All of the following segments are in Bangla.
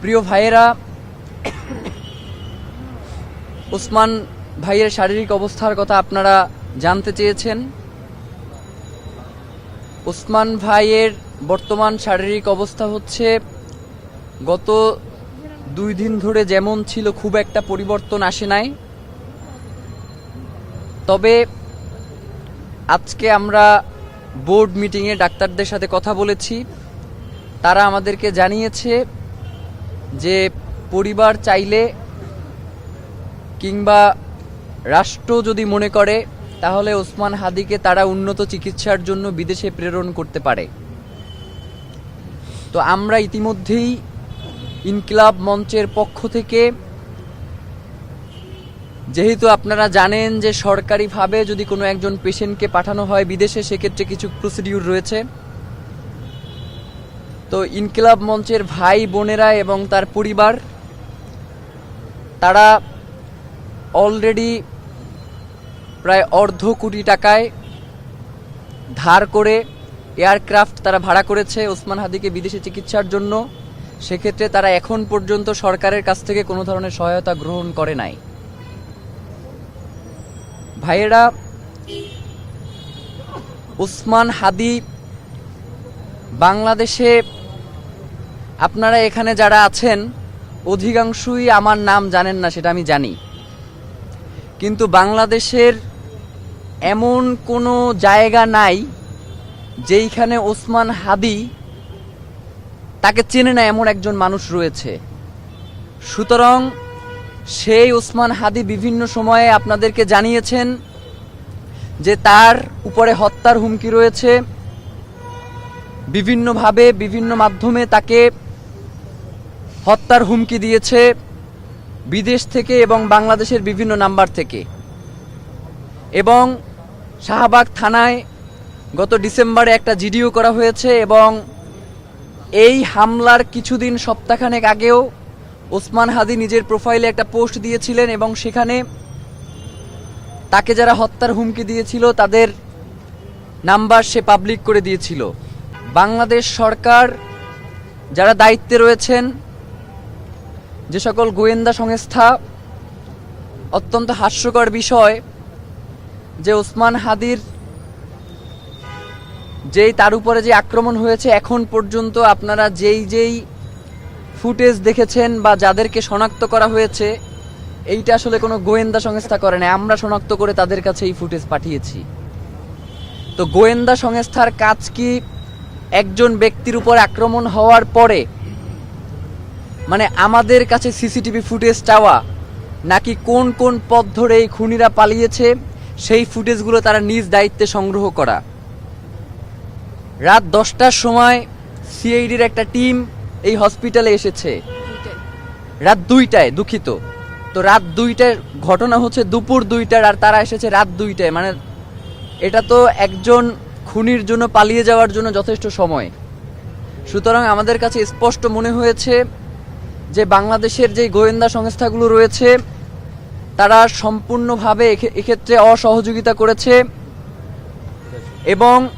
প্রিয় ভাইয়েরা, ওসমান ভাইয়ের শারীরিক অবস্থার কথা আপনারা জানতে চেয়েছেন। ওসমান ভাইয়ের বর্তমান শারীরিক অবস্থা হচ্ছে, গত দুই দিন ধরে যেমন ছিল, খুব একটা পরিবর্তন আসে নাই। তবে আজকে আমরা বোর্ড মিটিংয়ে ডাক্তারদের সাথে কথা বলেছি। তারা আমাদেরকে জানিয়েছে যে পরিবার চাইলে কিংবা রাষ্ট্র যদি মনে করে, তাহলে ওসমান হাদিকে তারা উন্নত চিকিৎসার জন্য বিদেশে প্রেরণ করতে পারে। তো আমরা ইতিমধ্যেই ইনকিলাব মঞ্চের পক্ষ থেকে, যেহেতু আপনারা জানেন যে সরকারিভাবে যদি কোনো একজন পেশেন্টকে পাঠানো হয় বিদেশে, সেক্ষেত্রে কিছু প্রসিডিউর রয়েছে। তো ইনকিলাব মঞ্চের ভাই বোনেরা এবং তার পরিবার, তারা অলরেডি প্রায় অর্ধ কোটি টাকায় ধার করে এয়ারক্রাফট তারা ভাড়া করেছে ওসমান হাদিকে বিদেশে চিকিৎসার জন্য। সেক্ষেত্রে তারা এখন পর্যন্ত সরকারের কাছ থেকে কোনো ধরনের সহায়তা গ্রহণ করে নাই। ভাইয়েরা, ওসমান হাদি বাংলাদেশে আপনারা এখানে যারা আছেন, অধিকাংশই আমার নাম জানেন না, সেটা আমি জানি। কিন্তু বাংলাদেশের এমন কোনো জায়গা নাই, যেইখানে ওসমান হাদি তাকে চেনে না এমন একজন মানুষ রয়েছে। সুতরাং সেই ওসমান হাদি বিভিন্ন সময়ে আপনাদেরকে জানিয়েছেন যে তার উপরে হত্যার হুমকি রয়েছে। বিভিন্নভাবে, বিভিন্ন মাধ্যমে তাকে হত্যার হুমকি দিয়েছে বিদেশ থেকে এবং বাংলাদেশের বিভিন্ন নাম্বার থেকে। এবং শাহবাগ থানায় গত ডিসেম্বরে একটা জিডিও করা হয়েছে এবং এই হামলার কিছুদিন সপ্তাহখানেক আগেও ওসমান হাদি নিজের প্রোফাইলে একটা পোস্ট দিয়েছিলেন এবং সেখানে তাকে যারা হত্যার হুমকি দিয়েছিল তাদের নাম্বার সে পাবলিক করে দিয়েছিল। বাংলাদেশ সরকার যারা দায়িত্বে রয়েছেন যে সকল গোয়েন্দা সংস্থা অত্যন্ত হাস্যকর বিষয় যে ওসমান হাদির যেই তার উপরে যে আক্রমণ হয়েছে, এখন পর্যন্ত আপনারা যেই যেই ফুটেজ দেখেছেন বা যাদেরকে শনাক্ত করা হয়েছে, এইটা আসলে কোনো গোয়েন্দা সংস্থা করে না আমরা শনাক্ত করে তাদের কাছে এই ফুটেজ পাঠিয়েছি। তো গোয়েন্দা সংস্থার কাজ কি? একজন ব্যক্তির উপর আক্রমণ হওয়ার পরে মানে আমাদের কাছে সিসিটিভি ফুটেজ চাওয়া, নাকি কোন কোন পথ ধরে এই খুনিরা পালিয়েছে, সেই ফুটেজগুলো তারা নিজ দায়িত্বে সংগ্রহ করা। রাত দশটার সময় সিআইডির একটা টিম এই হসপিটালে এসেছে। রাত দুইটায়, দুঃখিত। তো রাত দুইটার ঘটনা হচ্ছে দুপুর দুইটার, আর তারা এসেছে রাত দুইটায়। মানে এটা তো একজন খুনির জন্য পালিয়ে যাওয়ার জন্য যথেষ্ট সময়। সুতরাং আমাদের কাছে স্পষ্ট মনে হয়েছে যে বাংলাদেশের যে গোয়েন্দা সংস্থাগুলো রয়েছে, তারা সম্পূর্ণভাবে এক্ষে- এক্ষেত্রে অসহযোগিতা করেছে। এবং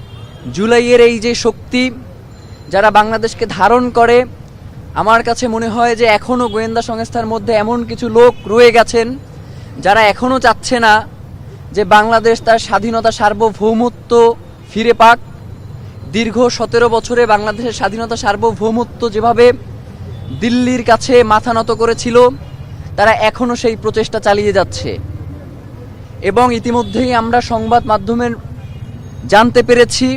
জুলাইয়ের এই যে শক্তি যারা বাংলাদেশকে ধারণ করে, আমার কাছে মনে হয় যে এখনও গোয়েন্দা সংস্থার মধ্যে এমন কিছু লোক রয়ে গেছেন, যারা এখনও চাচ্ছে না যে বাংলাদেশ তার স্বাধীনতা সার্বভৌমত্ব ফিরে পাক। দীর্ঘ সতেরো বছরে বাংলাদেশের স্বাধীনতা সার্বভৌমত্ব যেভাবে দিল্লির কাছে মাথা নত করেছিল, তারা এখনও সেই প্রচেষ্টা চালিয়ে যাচ্ছে। এবং ইতিমধ্যেই আমরা সংবাদ মাধ্যমের জানতে পেরেছি,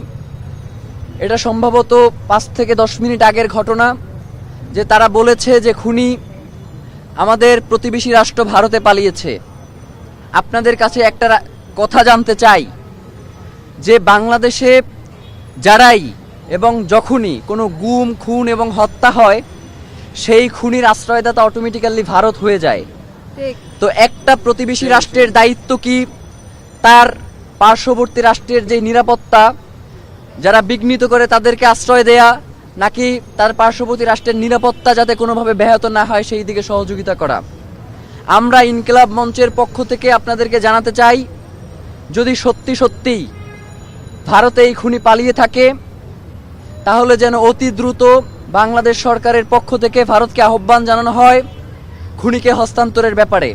এটা সম্ভবত পাঁচ থেকে দশ মিনিট আগের ঘটনা, যে তারা বলেছে যে খুনি আমাদের প্রতিবেশী রাষ্ট্র ভারতে পালিয়েছে। আপনাদের কাছে একটা কথা জানতে চাই, যে বাংলাদেশে যারাই এবং যখনই কোনো গুম, খুন এবং হত্যা হয় সেই খুনির আশ্রয়দাতা অটোমেটিক্যালি ভারত হয়ে যায়। তো একটা প্রতিবেশী রাষ্ট্রের দায়িত্ব কি? তার পার্শ্ববর্তী রাষ্ট্রের যে নিরাপত্তা যারা বিঘ্নিত করে তাদেরকে আশ্রয় দেয়া নাকি তার পার্শ্ববর্তী রাষ্ট্রের নিরাপত্তা যাতে কোনোভাবে ব্যাহত না হয় সেই দিকে সহযোগিতা করা। আমরা ইনকিলাব মঞ্চের পক্ষ থেকে আপনাদেরকে জানাতে চাই যদি সত্যি সত্যিই ভারতে এই খুনি পালিয়ে থাকে তাহলে যেন অতি দ্রুত বাংলাদেশ সরকারের পক্ষ থেকে ভারতকে আহ্বান জানানো হয় খুনিকে হস্তান্তরের ব্যাপারে।